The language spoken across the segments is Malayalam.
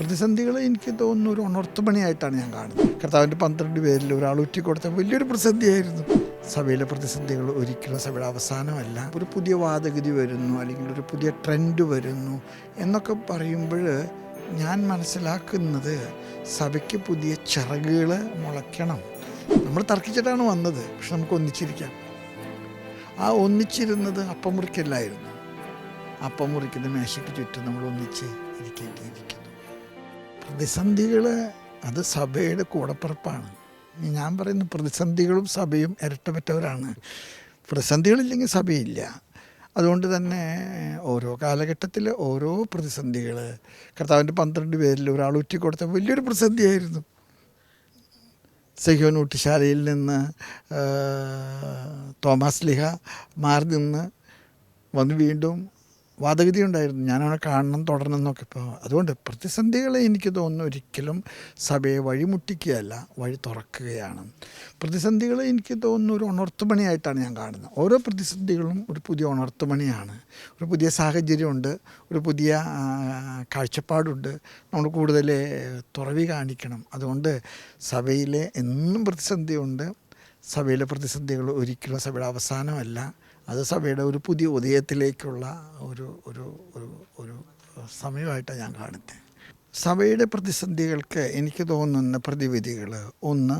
പ്രതിസന്ധികൾ എനിക്ക് തോന്നുന്നു ഒരു ഉണർത്തുമണിയായിട്ടാണ് ഞാൻ കാണുന്നത്. കർത്താവിന്റെ പന്ത്രണ്ട് പേരിൽ ഒരാൾ ഉറ്റിക്കൊടുത്ത വലിയൊരു പ്രതിസന്ധിയായിരുന്നു. സഭയിലെ പ്രതിസന്ധികൾ ഒരിക്കലും സഭയുടെ അവസാനമല്ല. ഒരു പുതിയ വാദഗതി വരുന്നു അല്ലെങ്കിൽ ഒരു പുതിയ ട്രെൻഡ് വരുന്നു എന്നൊക്കെ പറയുമ്പോൾ ഞാൻ മനസ്സിലാക്കുന്നത് സഭയ്ക്ക് പുതിയ ചിറകുകൾ മുളയ്ക്കണം. നമ്മൾ തർക്കിച്ചിട്ടാണ് വന്നത് പക്ഷെ നമുക്ക് ഒന്നിച്ചിരിക്കാം. ആ ഒന്നിച്ചിരുന്നത് അപ്പം മുറിക്കല്ലായിരുന്നു അപ്പം മുറിക്കുന്ന മേശയ്ക്ക് ചുറ്റും നമ്മൾ ഒന്നിച്ച് ഇരിക്കേണ്ടിയിരിക്കുന്നു. പ്രതിസന്ധികൾ അത് സഭയുടെ കൂടപ്പിറപ്പാണ്. ഞാൻ പറയുന്ന പ്രതിസന്ധികളും സഭയും ഇരട്ടപ്പെട്ടവരാണ് പ്രതിസന്ധികളില്ലെങ്കിൽ സഭയില്ല. അതുകൊണ്ട് തന്നെ ഓരോ കാലഘട്ടത്തിൽ ഓരോ പ്രതിസന്ധികൾ കർത്താവിന്റെ പന്ത്രണ്ട് പേരിൽ ഒരാൾ ഉറ്റിക്കൊടുത്ത വലിയൊരു പ്രതിസന്ധിയായിരുന്നു. സെഹ്യോൻ ഊട്ടിശാലയിൽ നിന്ന് തോമസ് ലിഹ മാറി നിന്ന് വന്ന് വീണ്ടും വാദഗതി ഉണ്ടായിരുന്നു ഞാനവനെ കാണണം തുടരണം എന്നൊക്കെ. ഇപ്പോൾ അതുകൊണ്ട് പ്രതിസന്ധികളെ എനിക്ക് തോന്നുന്നു ഒരിക്കലും സഭയെ വഴിമുട്ടിക്കുകയല്ല വഴി തുറക്കുകയാണ്. പ്രതിസന്ധികളെ എനിക്ക് തോന്നുന്നു ഒരു ഉണർത്തുമണിയായിട്ടാണ് ഞാൻ കാണുന്നത്. ഓരോ പ്രതിസന്ധികളും ഒരു പുതിയ ഉണർത്തുമണിയാണ്. ഒരു പുതിയ സാഹചര്യമുണ്ട് ഒരു പുതിയ കാഴ്ചപ്പാടുണ്ട്. നമ്മൾ കൂടുതൽ തുറവി കാണിക്കണം. അതുകൊണ്ട് സഭയിലെ എന്നും പ്രതിസന്ധിയുണ്ട്. സഭയിലെ പ്രതിസന്ധികൾ ഒരിക്കലും സഭയുടെ അവസാനമല്ല. അത് സഭയുടെ ഒരു പുതിയ ഉദയത്തിലേക്കുള്ള ഒരു ഒരു ഒരു സമയമായിട്ടാണ് ഞാൻ കാണുന്നത്. സഭയുടെ പ്രതിസന്ധികൾക്ക് എനിക്ക് തോന്നുന്ന പ്രതിവിധികൾ ഒന്ന്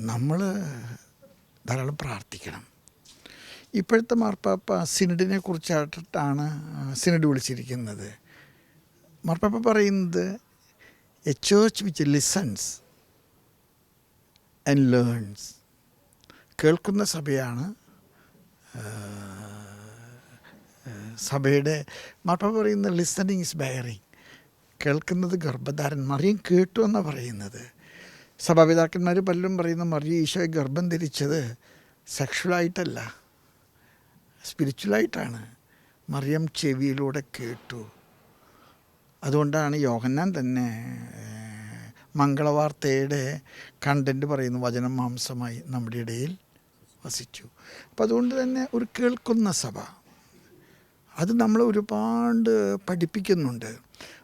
നമ്മൾ ധാരാളം പ്രാർത്ഥിക്കണം. ഇപ്പോഴത്തെ മാർപ്പാപ്പ സിനഡിനെ കുറിച്ചായിട്ടാണ് സിനഡ് വിളിച്ചിരിക്കുന്നത്. മാർപ്പാപ്പ പറയുന്നത് a church which listens and learns കേൾക്കുന്ന സഭയാണ് സഭയുടെ മാപ്പ പറയുന്ന ലിസണിങ് ഇസ് ബയറിങ് കേൾക്കുന്നത് ഗർഭധാരൻ. മറിയം കേട്ടു എന്നാണ് പറയുന്നത്. സഭാപിതാക്കന്മാർ പലരും പറയുന്ന മറിയ ഈശോയെ ഗർഭം ധരിച്ചത് സെക്ഷുവലായിട്ടല്ല സ്പിരിച്വലായിട്ടാണ് മറിയം ചെവിയിലൂടെ കേട്ടു. അതുകൊണ്ടാണ് യോഹന്നാൻ തന്നെ മംഗളവാർത്തയുടെ കണ്ടന്റ് പറയുന്നു വചനം മാംസമായി നമ്മുടെ ഇടയിൽ വസിച്ചു. അപ്പം അതുകൊണ്ട് തന്നെ ഒരു കേൾക്കുന്ന സഭ. അത് നമ്മൾ ഒരുപാട് പഠിപ്പിക്കുന്നുണ്ട്.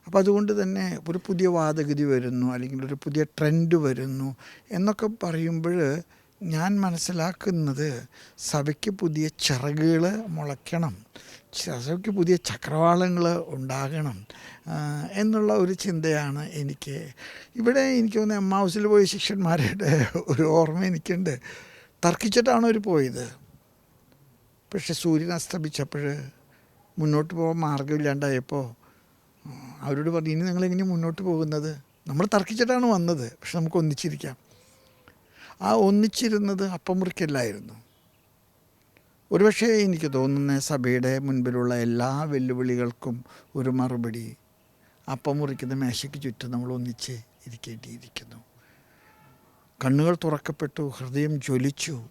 അപ്പോൾ അതുകൊണ്ട് തന്നെ ഒരു പുതിയ വാദഗതി വരുന്നു അല്ലെങ്കിൽ ഒരു പുതിയ ട്രെൻഡ് വരുന്നു എന്നൊക്കെ പറയുമ്പോൾ ഞാൻ മനസ്സിലാക്കുന്നത് സഭയ്ക്ക് പുതിയ ചിറകുകൾ മുളയ്ക്കണം സഭയ്ക്ക് പുതിയ ചക്രവാളങ്ങൾ ഉണ്ടാകണം എന്നുള്ള ഒരു ചിന്തയാണ് എനിക്ക്. ഇവിടെ എനിക്ക് തോന്നുന്നത് എം ഹൗസിൽ പോയ ശിഷ്യന്മാരുടെ ഒരു ഓർമ്മ എനിക്കുണ്ട്. തർക്കിച്ചിട്ടാണ് അവർ പോയത്. പക്ഷെ സൂര്യൻ അസ്തമിച്ചപ്പോൾ മുന്നോട്ട് പോകാൻ മാർഗമില്ലാണ്ടായപ്പോൾ അവരോട് പറഞ്ഞു ഇനി നിങ്ങളെങ്ങനെ മുന്നോട്ട് പോകുന്നത്? നമ്മൾ തർക്കിച്ചിട്ടാണ് വന്നത് പക്ഷെ നമുക്ക് ഒന്നിച്ചിരിക്കാം. ആ ഒന്നിച്ചിരുന്നത് അപ്പം മുറിക്കല്ലായിരുന്നു. ഒരുപക്ഷെ എനിക്ക് തോന്നുന്ന സഭയുടെ മുൻപിലുള്ള എല്ലാ വെല്ലുവിളികൾക്കും ഒരു മറുപടി അപ്പം മുറിക്കുന്ന മേശയ്ക്ക് ചുറ്റും നമ്മൾ ഒന്നിച്ച് ഇരിക്കേണ്ടിയിരിക്കുന്നു. കണ്ണുകൾ തുറക്കപ്പെട്ടു ഹൃദയം ജ്വലിച്ചു.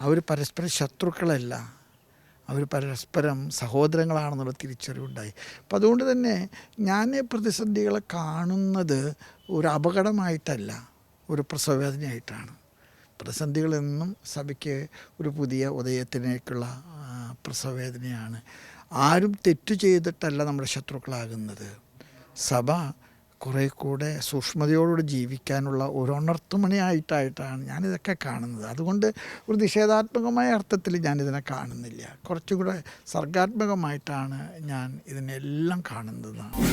അവർ പരസ്പരം ശത്രുക്കളല്ല. അവർ പരസ്പരം സഹോദരങ്ങളാണെന്നുള്ള തിരിച്ചറിവുണ്ടായി. അപ്പം അതുകൊണ്ട് തന്നെ ഞാൻ പ്രതിസന്ധികളെ കാണുന്നത് ഒരു അപകടമായിട്ടല്ല ഒരു പ്രസവവേദനയായിട്ടാണ്. പ്രതിസന്ധികളെന്നും സഭയ്ക്ക് ഒരു പുതിയ ഉദയത്തിനേക്കുള്ള ആ, പ്രസവവേദനയാണ്. ആരും തെറ്റു ചെയ്തിട്ടല്ല നമ്മുടെ ശത്രുക്കളാകുന്നത്. സഭ കുറേ കൂടെ സൂക്ഷ്മതയോടുകൂടി ജീവിക്കാനുള്ള ഒരു ഉണർത്തുമണിയായിട്ടായിട്ടാണ് ഞാനിതൊക്കെ കാണുന്നത്. അതുകൊണ്ട് ഒരു നിഷേധാത്മകമായ അർത്ഥത്തിൽ ഞാനിതിനെ കാണുന്നില്ല. കുറച്ചുകൂടെ സർഗാത്മകമായിട്ടാണ് ഞാൻ ഇതിനെല്ലാം കാണുന്നതാണ്